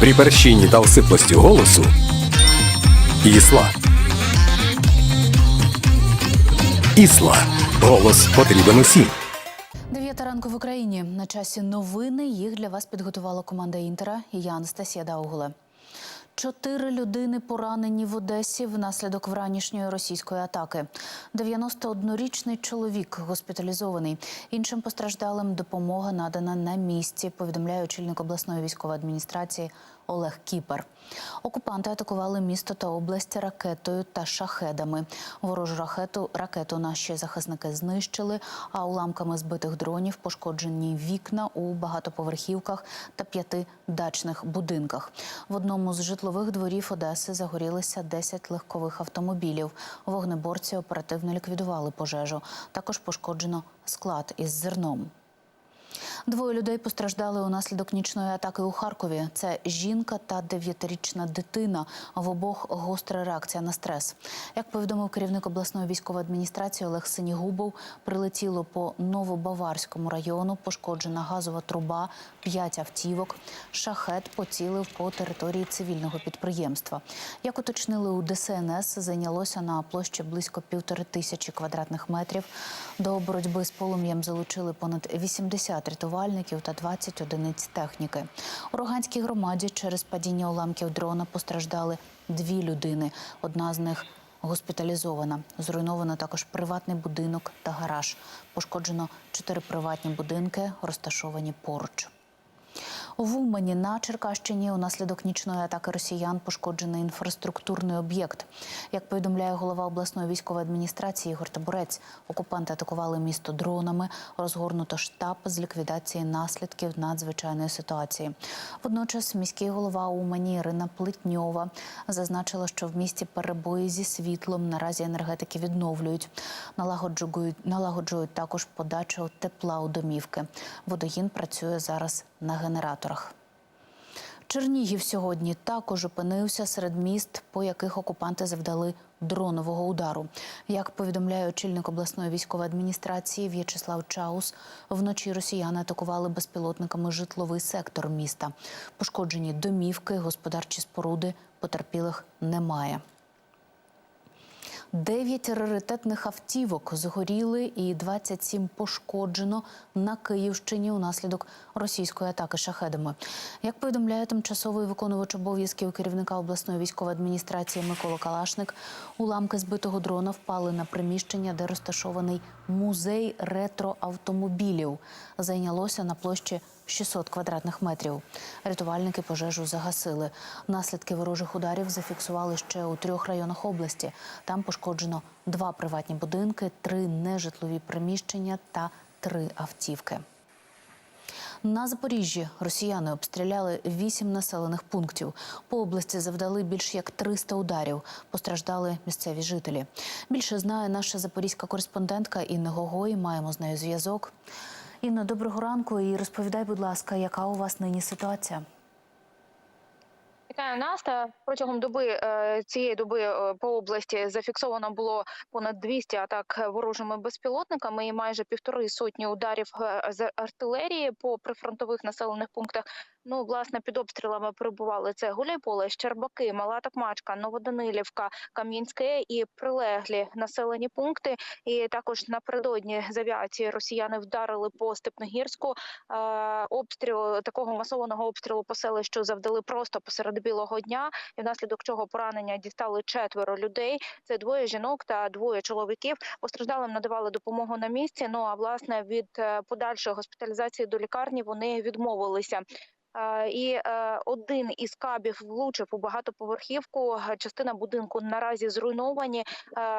При перщині та осиплості голосу Ісла. Ісла. Голос потрібен усім. Дев'ята ранку в Україні. На часі новини. Їх для вас підготувала команда Інтера. І я Анастасія Даугуле. Чотири людини поранені в Одесі внаслідок вранішньої російської атаки. 91-річний чоловік госпіталізований. Іншим постраждалим допомога надана на місці. Повідомляє очільник обласної військової адміністрації Олег Кіпер. Окупанти атакували місто та область ракетою та шахедами. Ворожу ракету ракету наші захисники знищили, а уламками збитих дронів пошкоджені вікна у багатоповерхівках та п'яти дачних будинках. В одному з житлових дворів Одеси загорілися 10 легкових автомобілів. Вогнеборці оперативно ліквідували пожежу. Також пошкоджено склад із зерном. Двоє людей постраждали унаслідок нічної атаки у Харкові. Це жінка та дев'ятирічна дитина. В обох гостра реакція на стрес. Як повідомив керівник обласної військової адміністрації Олег Синігубов, прилетіло по Новобаварському району, пошкоджена газова труба, п'ять автівок. Шахет поцілив по території цивільного підприємства. Як уточнили у ДСНС, зайнялося на площі близько півтори тисячі квадратних метрів. До боротьби з полум'ям залучили понад 80 рятувальників та 20 одиниць техніки. У Роганській громаді через падіння уламків дрона постраждали дві людини. Одна з них госпіталізована. Зруйновано також приватний будинок та гараж. Пошкоджено чотири приватні будинки, розташовані поруч. В Умані на Черкащині унаслідок нічної атаки росіян пошкоджений інфраструктурний об'єкт. Як повідомляє голова обласної військової адміністрації Ігор Табурець, окупанти атакували місто дронами, розгорнуто штаб з ліквідації наслідків надзвичайної ситуації. Водночас міський голова Умані Ірина Плетньова зазначила, що в місті перебої зі світлом наразі енергетики відновлюють. Налагоджують, налагоджують також подачу тепла у домівки. Водогін працює зараз на генераторах. Чернігів сьогодні також опинився серед міст, по яких окупанти завдали дронового удару. Як повідомляє очільник обласної військової адміністрації В'ячеслав Чаус, вночі росіяни атакували безпілотниками житловий сектор міста. Пошкоджені домівки, господарчі споруди, потерпілих немає. Дев'ять раритетних автівок згоріли і 27 пошкоджено на Київщині унаслідок російської атаки шахедами. Як повідомляє тимчасовий виконувач обов'язків керівника обласної військової адміністрації Микола Калашник, уламки збитого дрона впали на приміщення, де розташований музей ретроавтомобілів. Зайнялося на площі 600 квадратних метрів. Рятувальники пожежу загасили. Наслідки ворожих ударів зафіксували ще у трьох районах області. Там пошкоджено два приватні будинки, три нежитлові приміщення та три автівки. На Запоріжжі росіяни обстріляли вісім населених пунктів. По області завдали більш як 300 ударів. Постраждали місцеві жителі. Більше знає наша запорізька кореспондентка Інна Гогой. Маємо з нею зв'язок. Інно, доброго ранку і розповідай, будь ласка, яка у вас нині ситуація? Вітаю Наста. Протягом доби е, цієї доби е, по області зафіксовано було понад 200 атак ворожими безпілотниками і майже півтори сотні ударів е, з артилерії по прифронтових населених пунктах. Ну, власне, під обстрілами перебували це Гуляйполе, Щербаки, Мала Токмачка, Новоданилівка, Кам'янське і прилеглі населені пункти. І також напередодні з авіації росіяни вдарили по Степногірську. Е, обстріл такого масованого обстрілу по селищу завдали просто посеред білого дня, і внаслідок чого поранення дістали четверо людей. Це двоє жінок та двоє чоловіків. Постраждалим надавали допомогу на місці. Ну а власне від е, подальшої госпіталізації до лікарні вони відмовилися. І е, один із кабів влучив у багатоповерхівку. Частина будинку наразі зруйновані.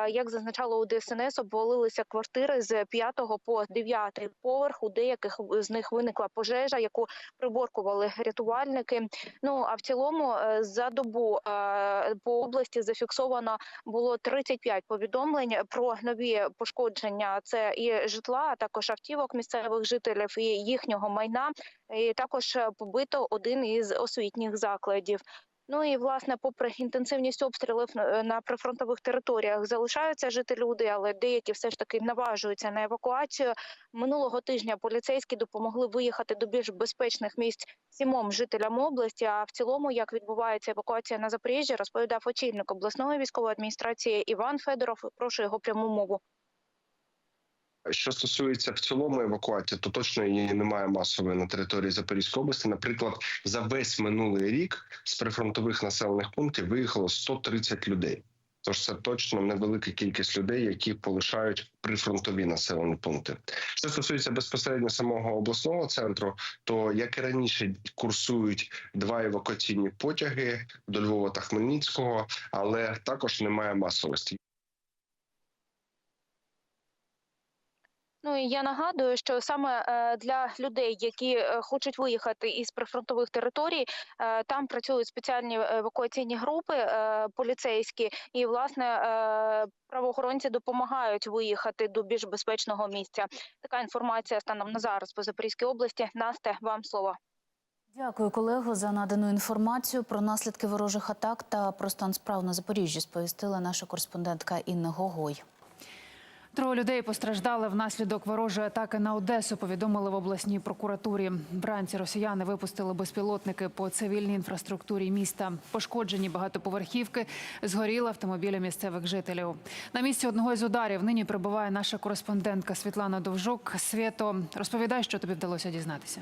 Як зазначало у ДСНС, обвалилися квартири з 5 по 9 поверх. У деяких з них виникла пожежа, яку приборкували рятувальники. Ну а в цілому е, за добу е, по області зафіксовано було 35 повідомлень про нові пошкодження. Це і житла, а також автівок місцевих жителів і їхнього майна. І також е, побито один із освітніх закладів. Ну і власне, попри інтенсивність обстрілів е, на прифронтових територіях, залишаються жити люди, але деякі все ж таки наважуються на евакуацію. Минулого тижня поліцейські допомогли виїхати до більш безпечних місць сімом жителям області. А в цілому, як відбувається евакуація на Запоріжжі, розповідав очільник обласної військової адміністрації Іван Федоров. Прошу його пряму мову. Що стосується в цілому евакуації, то точно її немає масової на території Запорізької області. Наприклад, за весь минулий рік з прифронтових населених пунктів виїхало 130 людей. Тож це точно невелика кількість людей, які полишають прифронтові населені пункти. Що стосується безпосередньо самого обласного центру, то як і раніше курсують два евакуаційні потяги до Львова та Хмельницького, але також немає масовості. Ну і я нагадую, що саме е, для людей, які е, хочуть виїхати із прифронтових територій, е, там працюють спеціальні евакуаційні групи поліцейські, і власне правоохоронці допомагають виїхати до більш безпечного місця. Така інформація станом на зараз по Запорізькій області. Насте, вам слово. Дякую, колего, за надану інформацію про наслідки ворожих атак та про стан справ на Запоріжжі. Сповістила наша кореспондентка Інна Гогой. Троє людей постраждали внаслідок ворожої атаки на Одесу. Повідомили в обласній прокуратурі. Вранці росіяни випустили безпілотники по цивільній інфраструктурі міста. Пошкоджені багатоповерхівки, згоріли автомобілі місцевих жителів. На місці одного із ударів нині прибуває наша кореспондентка Світлана Довжук. Свято розповідай, що тобі вдалося дізнатися.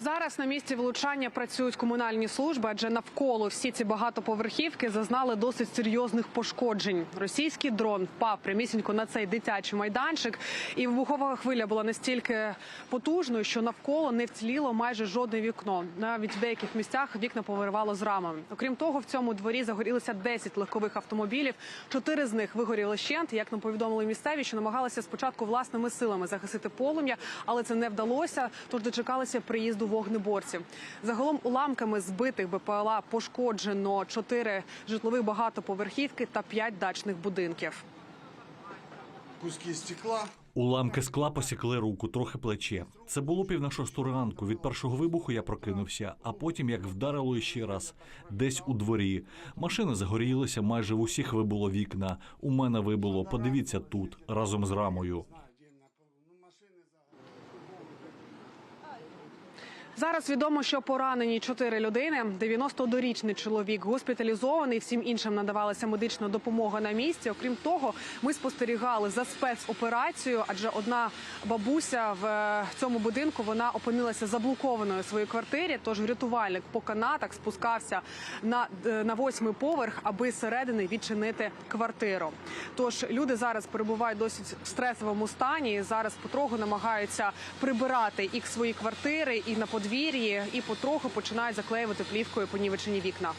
Зараз на місці влучання працюють комунальні служби, адже навколо всі ці багатоповерхівки зазнали досить серйозних пошкоджень. Російський дрон впав прямісінько на цей дитячий майданчик, і вибухова хвиля була настільки потужною, що навколо не вціліло майже жодне вікно. Навіть в деяких місцях вікна повиривало з рамами. Окрім того, в цьому дворі загорілися 10 легкових автомобілів. Чотири з них вигоріли щент. Як нам повідомили місцеві, що намагалися спочатку власними силами загасити полум'я, але це не вдалося. Тож дочекалися приїзду вогнеборців. Загалом уламками збитих БПЛА пошкоджено чотири житлових багатоповерхівки та п'ять дачних будинків. куски стекла. Уламки скла посікли руку, трохи плече. Це було пів на шосту ранку. Від першого вибуху я прокинувся, а потім як вдарило іще раз, десь у дворі. Машини загорілися, майже в усіх вибуло вікна. У мене вибуло. Подивіться тут, разом з рамою. Зараз відомо, що поранені чотири людини. 91-річний чоловік госпіталізований. Всім іншим надавалася медична допомога на місці. Окрім того, ми спостерігали за спецоперацією, адже одна бабуся в е, цьому будинку вона опинилася заблокованою у своїй квартирі. Тож рятувальник по канатах спускався на, е, на восьмий поверх, аби зсередини відчинити квартиру. Тож люди зараз перебувають досить в стресовому стані. Зараз потроху намагаються прибирати їх свої квартири і на подвір'ї, і потроху починають заклеювати плівкою понівечені вікна.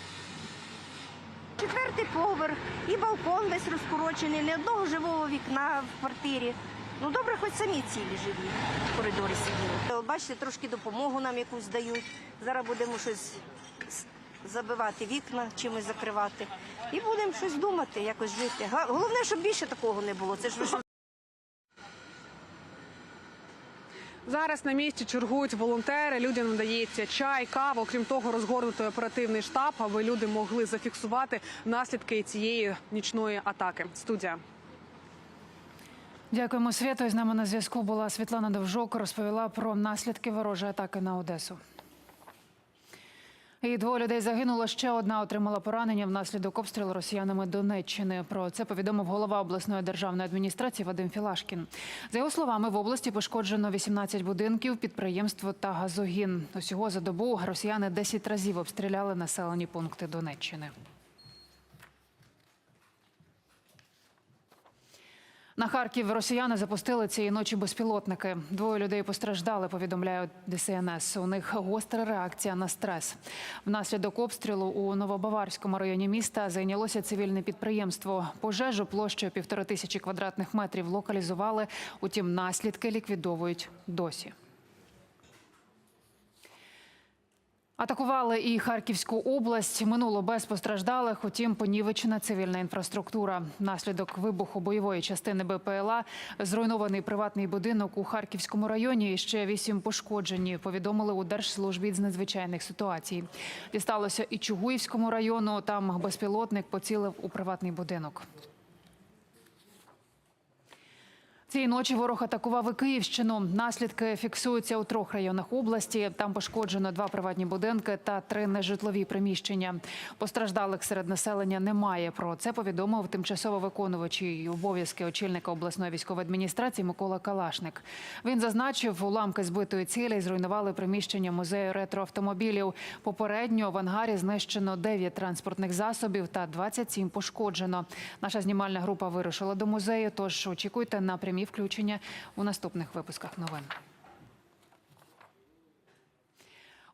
Четвертий поверх і балкон весь розкорочений, ні одного живого вікна в квартирі. Ну добре, хоч самі цілі живі в коридорі сиділи. Бачите, трошки допомогу нам якусь дають. Зараз будемо щось забивати вікна, чимось закривати. І будемо щось думати, якось жити. Головне, щоб більше такого не було. Це ж що Зараз на місці чергують волонтери. Людям надається чай, кава. Окрім того, розгорнутий оперативний штаб, аби люди могли зафіксувати наслідки цієї нічної атаки. Студія. Дякуємо свято. З нами на зв'язку була Світлана Довжок. Розповіла про наслідки ворожої атаки на Одесу. І двоє людей загинуло. Ще одна отримала поранення внаслідок обстрілу росіянами Донеччини. Про це повідомив голова обласної державної адміністрації Вадим Філашкін. За його словами, в області пошкоджено 18 будинків, підприємство та газогін. Усього за добу росіяни 10 разів обстріляли населені пункти Донеччини. На Харків росіяни запустили цієї ночі безпілотники. Двоє людей постраждали, повідомляють ДСНС. У них гостра реакція на стрес. Внаслідок обстрілу у Новобаварському районі міста зайнялося цивільне підприємство. Пожежу площею півтори тисячі квадратних метрів локалізували. Утім, наслідки ліквідовують досі. Атакували і Харківську область. Минуло без постраждалих, утім понівечена цивільна інфраструктура. Наслідок вибуху бойової частини БПЛА зруйнований приватний будинок у Харківському районі. І ще вісім пошкоджені. Повідомили у Держслужбі з надзвичайних ситуацій. Дісталося і Чугуївському району. Там безпілотник поцілив у приватний будинок. Цієї ночі ворог атакував і Київщину. Наслідки фіксуються у трьох районах області. Там пошкоджено два приватні будинки та три нежитлові приміщення. Постраждалих серед населення немає. Про це повідомив тимчасово виконувачий обов'язки очільника обласної військової адміністрації Микола Калашник. Він зазначив, уламки збитої цілі зруйнували приміщення музею ретроавтомобілів. Попередньо в ангарі знищено 9 транспортних засобів та 27 пошкоджено. Наша знімальна група вирушила до музею. Тож очікуйте на прямі включення у наступних випусках новин.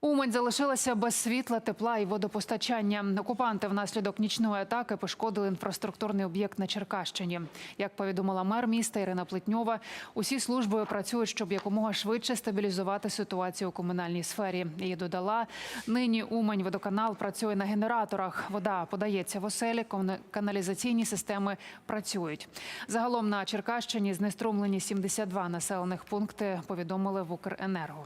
Умань залишилася без світла, тепла і водопостачання. Окупанти внаслідок нічної атаки пошкодили інфраструктурний об'єкт на Черкащині. Як повідомила мер міста Ірина Плетньова, усі служби працюють, щоб якомога швидше стабілізувати ситуацію у комунальній сфері. Її додала нині Умань водоканал працює на генераторах. Вода подається в оселі, каналізаційні системи працюють. Загалом на Черкащині знеструмлені 72 населених пункти. Повідомили в Укренерго.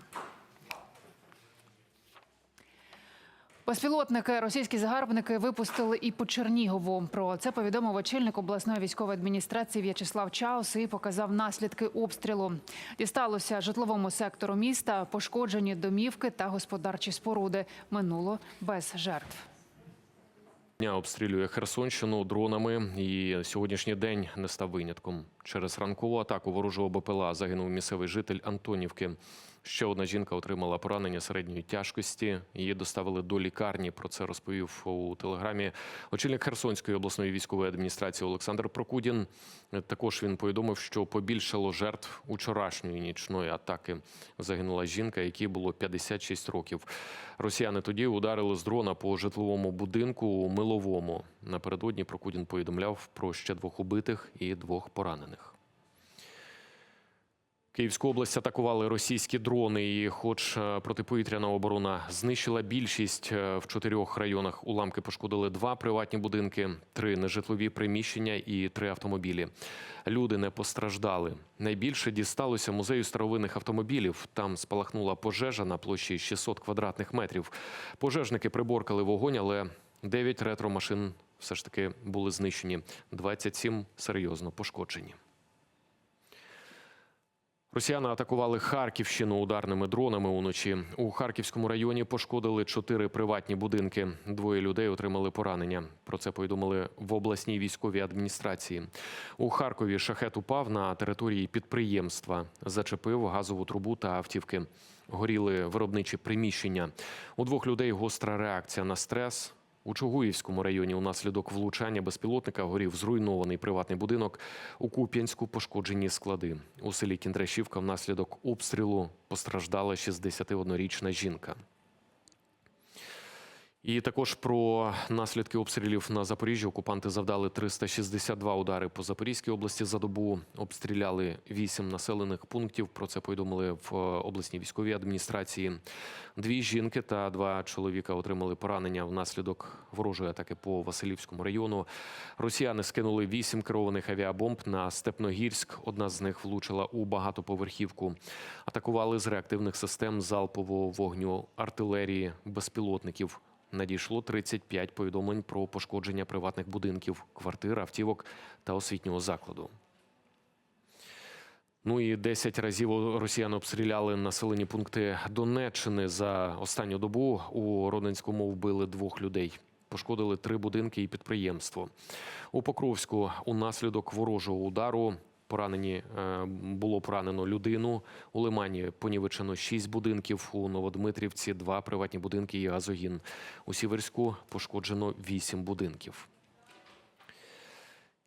Безпілотники російські загарбники випустили і по Чернігову. Про це повідомив очільник обласної військової адміністрації В'ячеслав Чаус і показав наслідки обстрілу. Дісталося житловому сектору міста, пошкоджені домівки та господарчі споруди. Минуло без жертв. Дня обстрілює Херсонщину дронами, і сьогоднішній день не став винятком. Через ранкову атаку ворожого БПЛА загинув місцевий житель Антонівки. Ще одна жінка отримала поранення середньої тяжкості. Її доставили до лікарні. Про це розповів у телеграмі очільник Херсонської обласної військової адміністрації Олександр Прокудін. Також він повідомив, що побільшало жертв учорашньої нічної атаки. Загинула жінка, якій було 56 років. Росіяни тоді ударили з дрона по житловому будинку у Миловому. Напередодні Прокудін повідомляв про ще двох убитих і двох поранених. Київську область атакували російські дрони, і хоч е, протиповітряна оборона знищила більшість е, в чотирьох районах, уламки пошкодили два приватні будинки, три нежитлові приміщення і три автомобілі. Люди не постраждали. Найбільше дісталося музею старовинних автомобілів. Там спалахнула пожежа на площі 600 квадратних метрів. Пожежники приборкали вогонь, але 9 ретро-машин все ж таки були знищені. 27 серйозно пошкоджені. Росіяни атакували Харківщину ударними дронами уночі. У Харківському районі пошкодили чотири приватні будинки. Двоє людей отримали поранення. Про це повідомили в обласній військовій адміністрації. У Харкові шахет упав на території підприємства, зачепив газову трубу та автівки. Горіли виробничі приміщення. У двох людей гостра реакція на стрес. У Чугуївському районі унаслідок влучання безпілотника горів зруйнований приватний будинок. У Куп'янську пошкоджені склади. У селі Кіндрашівка внаслідок обстрілу постраждала 61-річна жінка. І також про наслідки обстрілів на Запоріжжі. Окупанти завдали 362 удари по Запорізькій області за добу. Обстріляли вісім населених пунктів. Про це повідомили в е, обласній військовій адміністрації. Дві жінки та два чоловіка отримали поранення внаслідок ворожої атаки по Василівському району. Росіяни скинули вісім керованих авіабомб на Степногірськ. Одна з них влучила у багатоповерхівку. Атакували з реактивних систем залпового вогню, артилерії, безпілотників. Надійшло 35 повідомлень про пошкодження приватних будинків, квартир, автівок та освітнього закладу. Ну і 10 разів росіяни обстріляли населені пункти Донеччини за останню добу. У Родинському вбили двох людей. Пошкодили три будинки і підприємство. У Покровську унаслідок ворожого удару поранені е, було поранено людину. У Лимані понівечено шість будинків. У Новодмитрівці два приватні будинки і газогін. У Сіверську пошкоджено вісім будинків.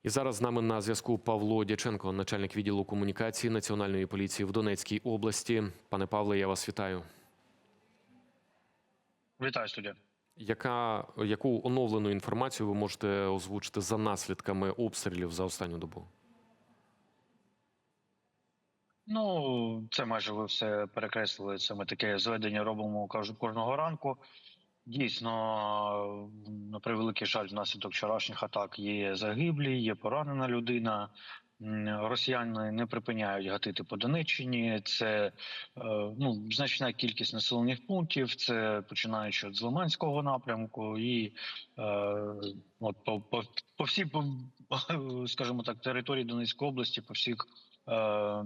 І зараз з нами на зв'язку Павло Дяченко, начальник відділу комунікації Національної поліції в Донецькій області. Пане Павле, я вас вітаю. Вітаю студія. Яка яку оновлену інформацію ви можете озвучити за наслідками обстрілів за останню добу? Ну, це майже ви все перекреслили. Це ми таке зведення робимо кож- кожного ранку. Дійсно, на превеликий жаль, внаслідок вчорашніх атак є загиблі, є поранена людина. Росіяни не припиняють гатити по Донеччині. Це е, ну значна кількість населених пунктів. Це починаючи від Лиманського напрямку, і е, от по, по, по всій, по, скажімо так, території Донецької області, по всіх е,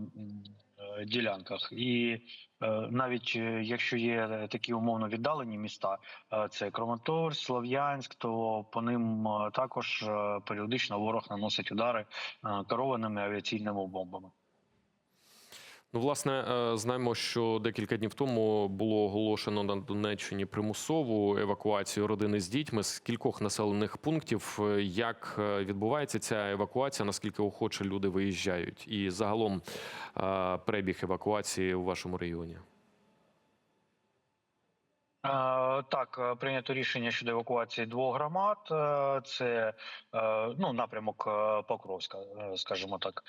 ділянках. І е, навіть е, якщо є такі умовно віддалені міста, е, це Краматорськ, Слов'янськ, то по ним е, також е, періодично ворог наносить удари е, керованими авіаційними бомбами. Ну, власне, е, знаємо, що декілька днів тому було оголошено на Донеччині примусову евакуацію родини з дітьми з кількох населених пунктів. Е, Як е, відбувається ця евакуація? Наскільки охоче люди виїжджають? І загалом перебіг евакуації у вашому регіоні? Так, прийнято рішення щодо евакуації двох громад. Це ну, напрямок Покровська, скажімо так.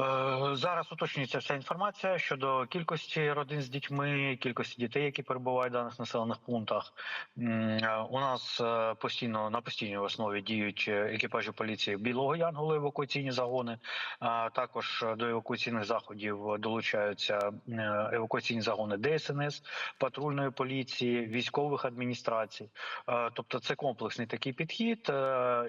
Е, Зараз уточнюється вся інформація щодо кількості родин з дітьми, кількості дітей, які перебувають в даних населених пунктах. Е, У нас е, постійно на постійній основі діють екіпажі поліції Білого Янгола, евакуаційні загони. Також до евакуаційних заходів долучаються евакуаційні загони ДСНС, патрульної поліції, військових адміністрацій. Тобто це комплексний такий підхід,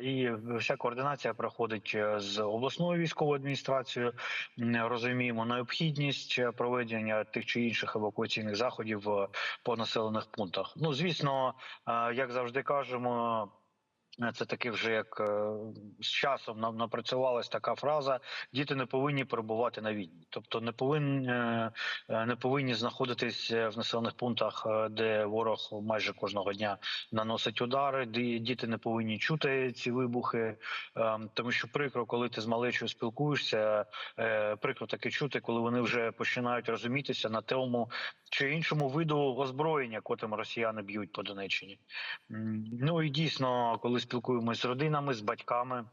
і вся координація проходить з обласною військовою адміністрацією. Розуміємо необхідність е, проведення тих чи інших евакуаційних заходів е, по населених пунктах. Ну звісно, е, як завжди кажемо. Е, Це таки вже як е, з часом нам напрацювалась така фраза: діти не повинні перебувати на війні, тобто не повинні е, не повинні знаходитись в населених пунктах, де ворог майже кожного дня наносить удари. Діти не повинні чути ці вибухи, тому що прикро, коли ти з малечою спілкуєшся, прикро таке чути, коли вони вже починають розумітися на тому чи іншому виду озброєння, котрим росіяни б'ють по Донеччині. Ну і дійсно, коли спілкуємося з родинами, з батьками.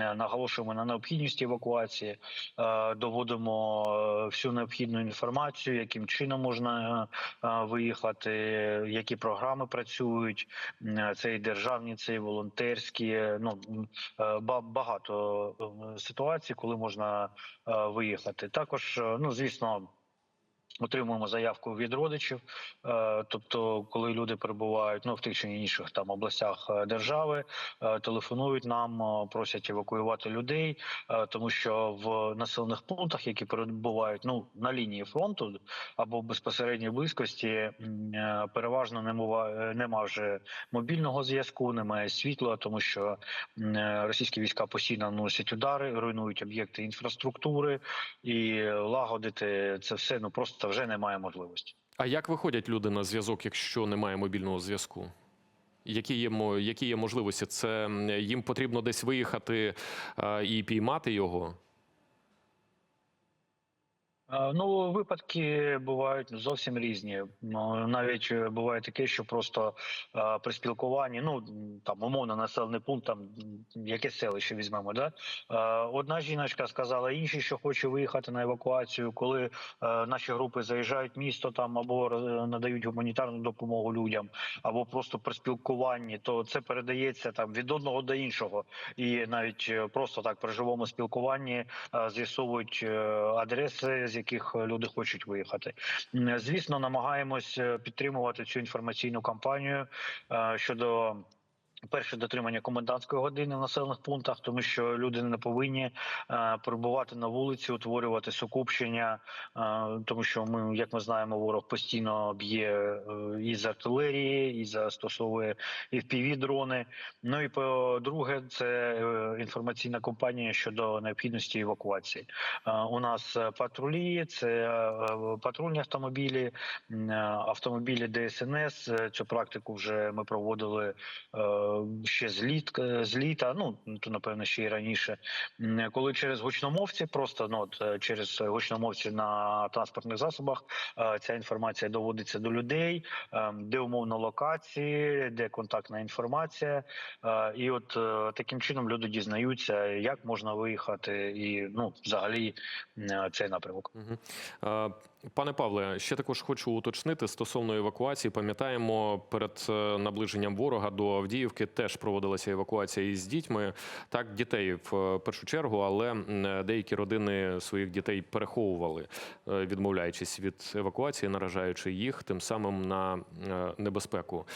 е, Наголошуємо на необхідності евакуації, е, доводимо е, всю необхідну інформацію, яким чином можна виїхати, які програми працюють. Це і державні, це і волонтерські. Ну багато ситуацій, коли можна виїхати. Також, ну звісно. Отримуємо заявку від родичів, е, тобто, коли люди перебувають ну в тих чи інших там областях е, держави, е, телефонують нам, просять евакуювати людей, тому що в населених пунктах, які перебувають ну на лінії фронту або в безпосередній близькості, переважно нема, е, нема вже мобільного зв'язку, немає світла, тому що російські війська постійно наносять удари, руйнують об'єкти інфраструктури, і лагодити це все ну просто вже немає можливості. А як виходять люди на зв'язок, якщо немає мобільного зв'язку? Які є, які є можливості? Це їм потрібно десь виїхати і піймати його? Е, Ну, випадки бувають зовсім різні. Ну, Навіть е, буває таке, що просто е, при спілкуванні, ну там умовно населений пункт, там м, якесь селище візьмемо. Да? Е, Одна жіночка сказала іншій, що хоче виїхати на евакуацію. Коли е, наші групи заїжджають в місто там або е, надають гуманітарну допомогу людям, або просто при спілкуванні, то це передається там від одного до іншого, і навіть просто так при живому спілкуванні е, з'ясовують адреси, яких люди хочуть виїхати. Звісно, намагаємось е, підтримувати цю інформаційну кампанію е, щодо. Перше дотримання комендантської години в населених пунктах, тому що люди не повинні е, перебувати на вулиці, утворювати сукупщення, е, тому що ми, як ми знаємо, ворог постійно б'є е, і з артилерії, і застосовує впіві дрони. Ну і по-друге, це е, інформаційна кампанія щодо необхідності евакуації. Е, У нас патрулі, це е, патрульні автомобілі, автомобілі ДСНС. Цю практику вже ми проводили е, ще з літ з літа, ну то напевно ще й раніше, коли через гучномовці, просто ну от е, через гучномовці на транспортних засобах е, ця інформація доводиться до людей, е, де умовно локації, де контактна інформація, Е, і от е, таким чином люди дізнаються, як можна виїхати, і ну взагалі е, цей напрямок. Мгм. Пане Павле, ще також хочу уточнити стосовно евакуації. Пам'ятаємо, перед е, наближенням ворога до Авдіївки теж проводилася евакуація із дітьми. Так, дітей в е, першу чергу, але деякі родини своїх дітей переховували, е, відмовляючись від евакуації, наражаючи їх тим самим на небезпеку.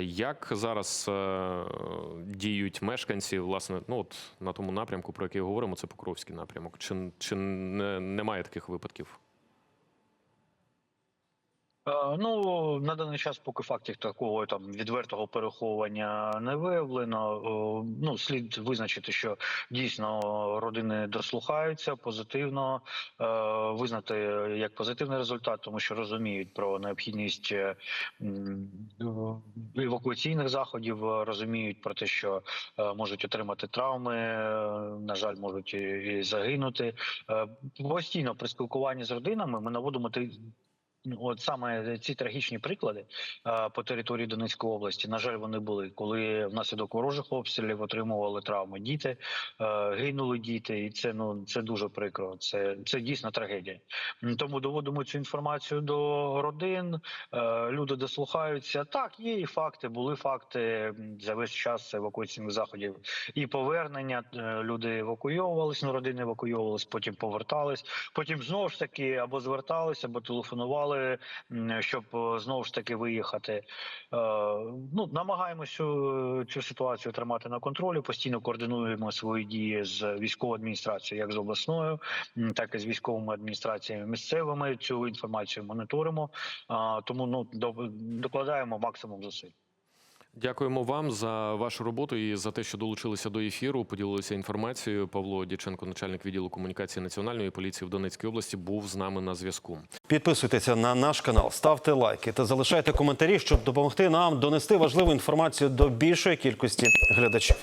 Як зараз діють мешканці, власне, ну от на тому напрямку, про який говоримо, це Покровський напрямок. Чи, чи немає таких випадків? Е, Ну на даний час, поки фактів такого там відвертого переховування не виявлено. Ну слід визначити, що дійсно родини дослухаються позитивно, е, визнати як позитивний результат, тому що розуміють про необхідність е, е, евакуаційних заходів, е, розуміють про те, що е, можуть отримати травми, е, на жаль, можуть і, загинути. Е, Постійно при спілкуванні з родинами ми наводимо От саме ці трагічні приклади е, по території Донецької області, на жаль, вони були, коли внаслідок ворожих обстрілів отримували травми діти, е, гинули діти, і це ну це дуже прикро. Це це дійсно трагедія. Тому доводимо цю інформацію до родин. е, Люди дослухаються. Так, є і факти. Були факти за весь час евакуаційних заходів і повернення. е, Люди евакуйовувались, ну родини евакуйовувались, потім повертались. Потім знову ж таки або зверталися, або телефонували, м, щоб е, знову ж таки виїхати. Е, Ну намагаємося цю, цю ситуацію тримати на контролі. Постійно координуємо свої дії з військовою адміністрацією, як з обласною, так і з військовими адміністраціями місцевими. Цю інформацію моніторимо. Тому ну докладаємо максимум зусиль. Дякуємо вам за вашу роботу і за те, що долучилися до ефіру. Поділилися інформацією. Павло Діченко, начальник відділу комунікації національної поліції в Донецькій області, був з нами на зв'язку. Підписуйтеся на наш канал, ставте лайки та залишайте коментарі, щоб допомогти нам донести важливу інформацію до більшої кількості глядачів.